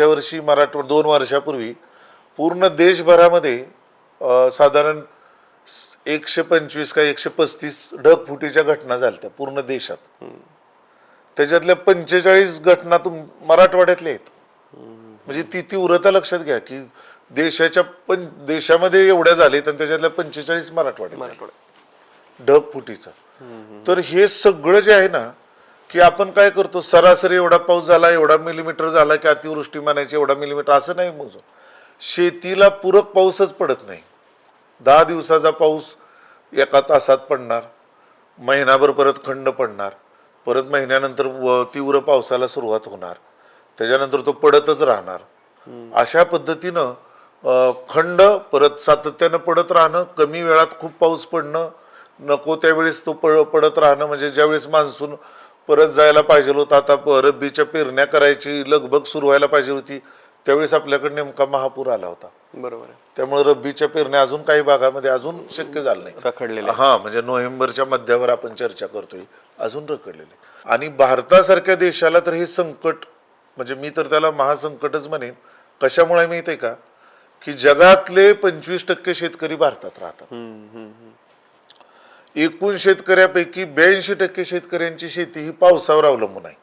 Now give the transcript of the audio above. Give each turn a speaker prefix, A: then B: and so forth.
A: मागच्या वर्षी मराठवाडा दोन वर्षापूर्वी पूर्ण देशभरामध्ये साधारण एकशे पंचवीस का एकशे पस्तीस ढगफुटीच्या घटना झाल्या पूर्ण देशात. त्याच्यातल्या पंचेचाळीस घटना तुम मराठवाड्यातल्या आहेत. म्हणजे ती तीव्रता लक्षात घ्या की देशाच्या पण देशामध्ये एवढ्या झालेत आणि त्याच्यातल्या पंचेचाळीस मराठवाड्यात. ढगफुटीचा. तर हे सगळं जे आहे ना की आपण काय करतो सरासरी एवढा पाऊस झाला एवढा मिलीमीटर झाला की अतिवृष्टी म्हणायची एवढा मिलीमीटर असं नाही मोजून शेतीला पूरक पाऊसच पडत नाही. दहा दिवसाचा पाऊस एका तासात पडणार महिनाभर परत खंड पडणार परत महिन्यानंतर व- तीव्र पावसाला सुरुवात होणार त्याच्यानंतर तो पडतच राहणार. अशा पद्धतीनं खंड परत सातत्यानं पडत राहणं कमी वेळात खूप पाऊस पडणं नको त्यावेळेस तो पड पडत राहणं म्हणजे ज्यावेळेस मान्सून परत जायला पाहिजे होतं. आता प- रब्बीच्या पेरण्या करायची लगबग सुरू व्हायला पाहिजे होती. त्यावेळेस आपल्याकडे नेमका महापूर आला होता.
B: बरोबर आहे.
A: त्यामुळे रब्बीच्या पेरण्या अजून काही भागामध्ये अजून शक्य झालं नाही.
B: रखडलेले
A: हा म्हणजे नोव्हेंबरच्या मध्यावर आपण चर्चा करतोय. अजून रखडलेले आणि भारतासारख्या देशाला तर हे संकट म्हणजे मी तर त्याला महासंकटच म्हणेन. कशामुळे माहिती आहे का? की जगातले पंचवीस टक्के शेतकरी भारतात राहतात. एकूण शेतकऱ्यापैकी ब्याऐंशी टक्के शेतकऱ्यांची शेती ही पावसावर अवलंबून आहे.